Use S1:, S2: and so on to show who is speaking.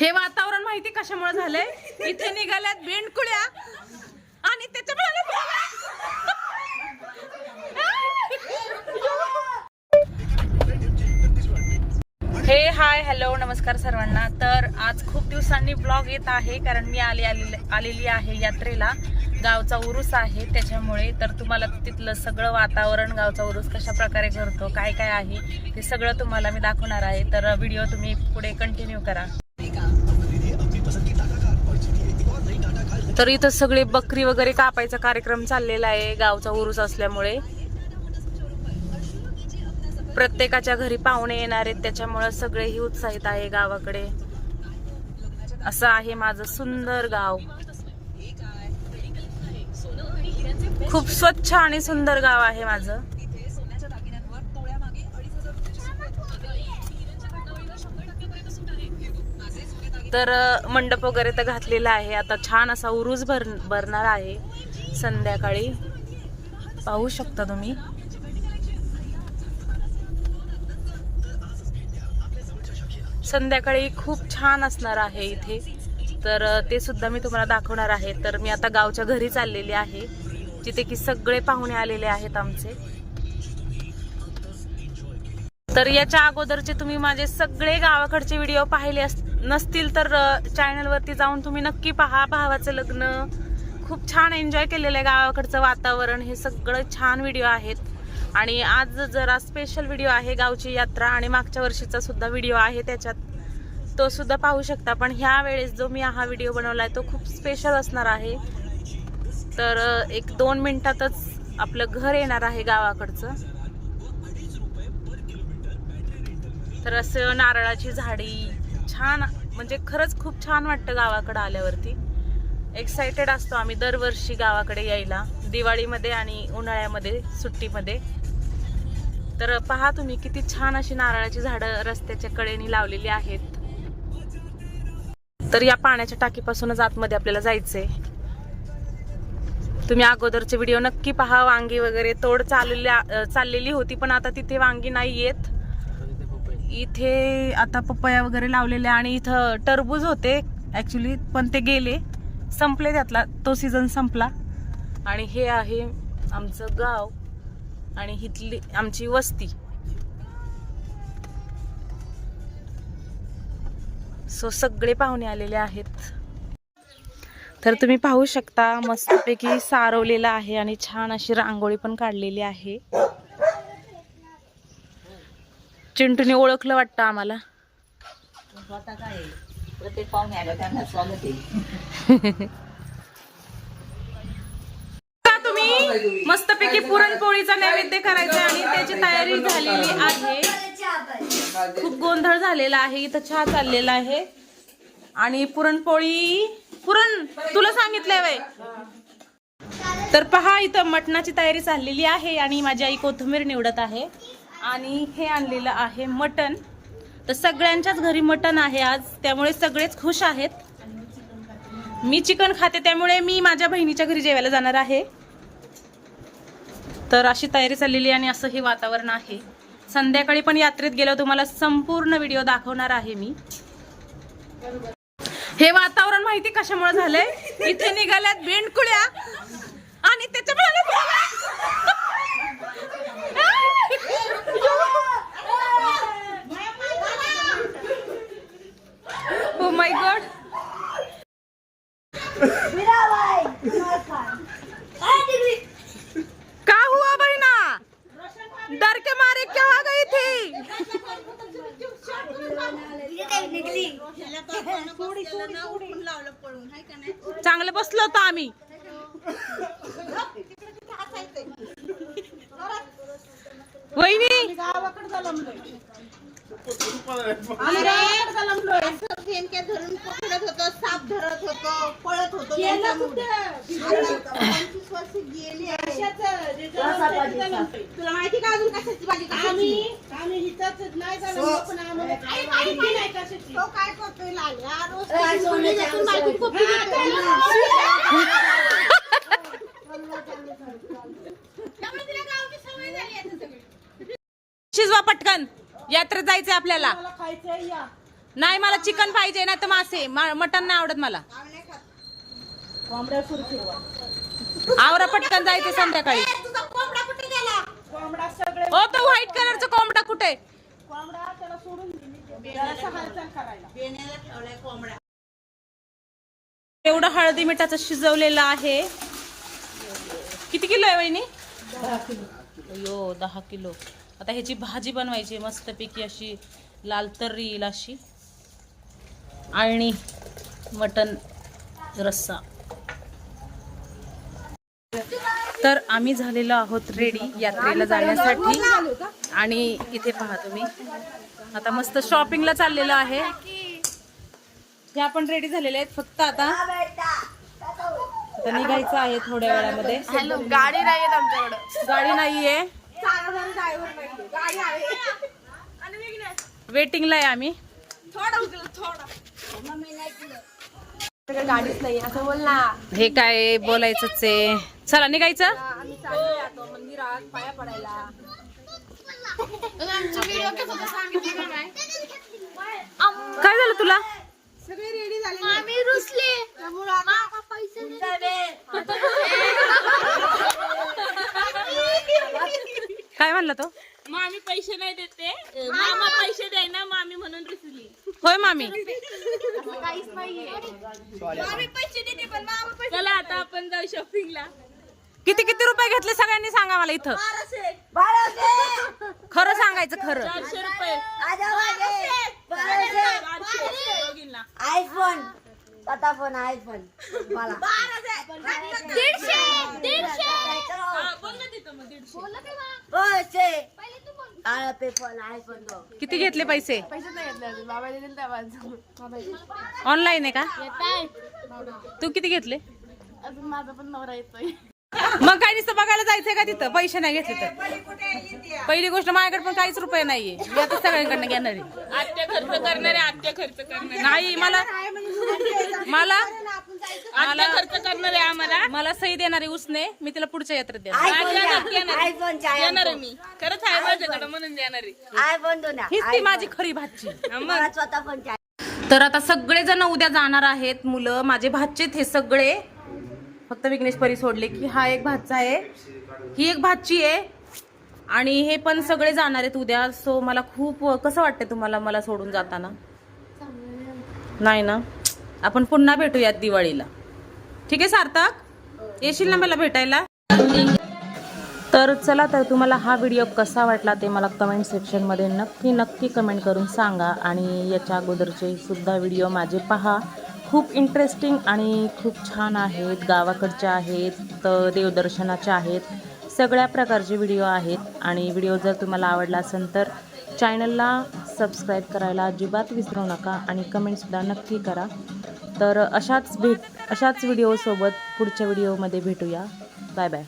S1: हे वातावरण माहिती कशामुळे झालंय? इथे निघाल्यात बेंडकुळ्या आणि त्याच्यामुळे हे हाय हॅलो नमस्कार सर्वांना. तर आज खूप दिवसांनी ब्लॉग येत आहे कारण मी आली आलेली आलेली आहे यात्रेला. गावचा उरूस आहे त्याच्यामुळे. तर तुम्हाला तिथलं सगळं वातावरण गावचा उरूस कशा प्रकारे करतो काय काय आहे ते सगळं तुम्हाला मी दाखवणार आहे. तर व्हिडिओ तुम्ही पुढे कंटिन्यू करा. तर इथं सगळे बकरी वगैरे कापायचा कार्यक्रम चाललेला आहे गावचा उरूस असल्यामुळे. प्रत्येकाच्या घरी पाहुणे येणार आहेत त्याच्यामुळे सगळेही उत्साहित आहे गावाकडे. असं आहे माझं सुंदर गाव. खूप स्वच्छ आणि सुंदर गाव आहे माझं. तर मंडप वगैरे तर घातलेला आहे. आता छान असा उरूस भर भरणार आहे संध्याकाळी. पाहू शकता तुम्ही. संध्याकाळी खूप छान असणार आहे इथे. तर ते सुद्धा मी तुम्हाला दाखवणार आहे. तर मी आता गावच्या घरी चाललेली आहे. जिथे की सगळे पाहुणे आलेले आहेत आमचे. तर याच्या अगोदरचे तुम्ही माझे सगळे गावाकडचे व्हिडिओ पाहिले अस- नसतील तर चॅनलवरती जाऊन तुम्ही नक्की पहा. भावाचं लग्न खूप छान एन्जॉय केलेलं आहे गावाकडचं वातावरण. हे सगळं छान व्हिडिओ आहेत. आणि आज जरा स्पेशल व्हिडिओ आहे गावची यात्रा आणि मागच्या वर्षीचा सुद्धा व्हिडिओ आहे त्याच्यात. तो सुद्धा पाहू शकता. पण ह्या वेळेस जो मी हा व्हिडिओ बनवलाय तो खूप स्पेशल असणार आहे. तर एक दोन मिनिटातच आपलं घर येणार आहे गावाकडचं. तर असं नारळाची झाडी छान म्हणजे खरंच खूप छान वाटतं गावाकडं आल्यावरती. एक्साइटेड असतो आम्ही दरवर्षी गावाकडे यायला दिवाळीमध्ये आणि उन्हाळ्यामध्ये सुट्टीमध्ये. तर पहा तुम्ही किती छान अशी नारळाची झाडं रस्त्याच्या कडेने लावलेली आहेत. तर या पाण्याच्या टाकीपासूनच आतमध्ये आपल्याला जायचंय. तुम्ही अगोदरचे व्हिडिओ नक्की पहा वांगी वगैरे तोड चाललेल्या चाललेली होती पण आता तिथे वांगी नाही येत इथे आता पपया वगैरे लावलेले आणि इथं टरबूज होते ॲक्च्युली पण ते गेले. संपले त्यातला. तो सीझन संपला. आणि हे आहे आमचं गाव आणि इथली आमची वस्ती. सो सगळे पाहुणे आलेले आहेत. तर तुम्ही पाहू शकता मस्तपैकी सारवलेलं आहे आणि छान अशी रांगोळी पण काढलेली आहे. चिंटूने ओळखलं वाटतं आम्हाला.
S2: स्वतः काय प्रत्येक पाहुणे आलं त्यांना स्वागत आहे
S1: तुम्ही मस्तपैकी पुरणपोळीचा नैवेद्य करायचा आणि त्याची तयारी झालेली आहे. खूप गोंधळ झालेला आहे इथं चहा चाललेला आहे. आणि पुरणपोळी पुरण तुला सांगितलंय वय तर पहा इथं मटणाची तयारी चाललेली आहे आणि माझी आई कोथिंबीर निवडत आहे. आणि हे आणलेलं आहे मटन तर सगळ्यांच्याच घरी मटन आहे आज त्यामुळे सगळेच खुश आहेत. मी चिकन खाते त्यामुळे मी माझ्या बहिणीच्या घरी जेवायला जाणार आहे. तर अशी तयारी चाललेली आहे आणि असं हे वातावरण आहे. संध्याकाळी पण यात्रेत गेलो तुम्हाला संपूर्ण व्हिडिओ दाखवणार आहे मी. हे वातावरण माहिती कशामुळे झालंय? इथे निघाल्यात बेंडकुळ्या आणि त्याच्यामुळे चांगलं बसलो होतो आम्ही. वहिनी.
S3: ठेमक्या धरून पकडत होतो साप धरत होतो पळत गेली. तुला माहिती का अजून कशाची भाजी आम्ही आम्ही हिथंच नाही झालं पण आम्हाला काही माहिती नाही कशाची तो काय करतोय लाल? या रोज त्याची मुली देतो, बायको कोपरी देतो. त्यामुळे तिला गावची सवय झाली आता सगळी
S1: शिजवा पटकन. यात्रेत जायचंय आपल्याला.
S3: खायचंय या.
S1: नाही मला चिकन पाहिजे नाही तर मासे. मा- मटण नाही आवडत मला.
S3: कोंबड्या सुरू फिरवा
S1: आवरा पटकन जायचं संध्याकाळी.
S3: तुझा कोंबडा कुठे गेला? कोंबडा सगळे
S1: हो तो व्हाईट कलरचा कोंबडा कुठे?
S3: कोंबडा त्याला सोडून ठेवलाय कोंबडा.
S1: एवढं हळदी मिठाचं शिजवलेलं आहे. किती किलो आहे वहिनी? अयो दहा किलो. आता ह्याची भाजी बनवायची मस्तपैकी अशी लाल तर येईल अशी. आणि मटन रस्सा. तर आम्ही झालेलो आहोत रेडी यात्रेला जाण्यासाठी. आणि इथे पहा तुम्ही. आता मस्त शॉपिंगला चाललेलो आहे. हे आपण रेडी झालेले आहेत फक्त आता. निघायचं आहे थोड्या वेळामध्ये.
S4: हॅलो गाडी नाही आमच्याकडं.
S1: गाडी नाहीये. वेटिंगला आहे आम्ही.
S4: गाडीच नाही असं बोल ना.
S1: हे काय बोलायचंच आहे. चला निघायचं?
S4: आम्ही चाललो जातो मंदिरात पाया पडायला.
S1: काय झालं तुला?
S3: सगळे रेडी झाले
S4: आम्ही रुसले.
S3: त्यामुळे आता
S1: काय म्हणला तो?
S5: मामी पैसे नाही देते मामा पैसे द्याय ना मामी म्हणून रुसली.
S1: होय मामी.
S4: काहीच नाहीये.
S5: चला आता आपण जाऊ शॉपिंगला
S1: किती किती रुपये घेतले सगळ्यांनी सांगा मला इथं? खरं सांगायचं खरं.
S5: चारशे रुपये. दोघींना
S6: आयफोन स्वतः फोन आयफोन. मला.
S4: दीडशे. दीडशे.
S5: हा, बोल ना तिथं मग दीडशे.
S6: पैसे आय पे फोन आयफोन दो.
S1: किती घेतले पैसे? ऑनलाईन आहे का? तू किती घेतले?
S4: अजून माझा पण नवरा येतोय.
S1: मग काय नुसतं बघायला जायचंय का तिथं? पैसे नाही घेतले तर. पहिली गोष्ट माझ्याकडे पण काहीच रुपये नाहीये. मी आता सगळ्यांकडनं घेणार. आहे
S5: आत्या खर्च करणारे आत्या खर्च करणारे.
S1: नाही मला मला
S5: आत्या खर्च करणारे आम्हाला.
S1: मला सही देणारी उसने मी तिला पुढच्या यात्रेत देणार.
S5: आहे मी. खरंच आहे माझ्याकडे म्हणून देणार. आहे
S1: हीच ती माझी खरी भाची.
S6: मला स्वतः
S1: तर आता सगळेजण उद्या जाणार आहेत मुलं. माझे भाचेत हे सगळे फक्त विघ्नेश परी सोडले की हा एक भातचा आहे. ही एक भातची आहे. आणि हे पण सगळे जाणार आहेत उद्या. सो मला खूप कसं वाटतं तुम्हाला मला सोडून जाताना? नाही ना? आपण पुन्हा भेटूयात दिवाळीला. ठीक आहे सार्थक? येशील ना मला भेटायला? तर चला तर तुम्हाला हा व्हिडिओ कसा वाटला ते मला कमेंट सेक्शनमध्ये नक्की नक्की कमेंट करून सांगा. आणि याच्या अगोदरचे सुद्धा व्हिडिओ माझे पहा. खूप इंटरेस्टिंग आणि खूप छान आहेत. गावाकडच्या आहेत तर देवदर्शनाच्या आहेत. सगळ्या प्रकारचे व्हिडिओ आहेत. आणि व्हिडिओ जर तुम्हाला आवडला असेल तर चॅनलला सबस्क्राईब करायला अजिबात विसरू नका आणि कमेंटसुद्धा नक्की करा. तर अशाच भेट अशाच व्हिडिओसोबत पुढच्या व्हिडिओमध्ये भेटूया. Bye bye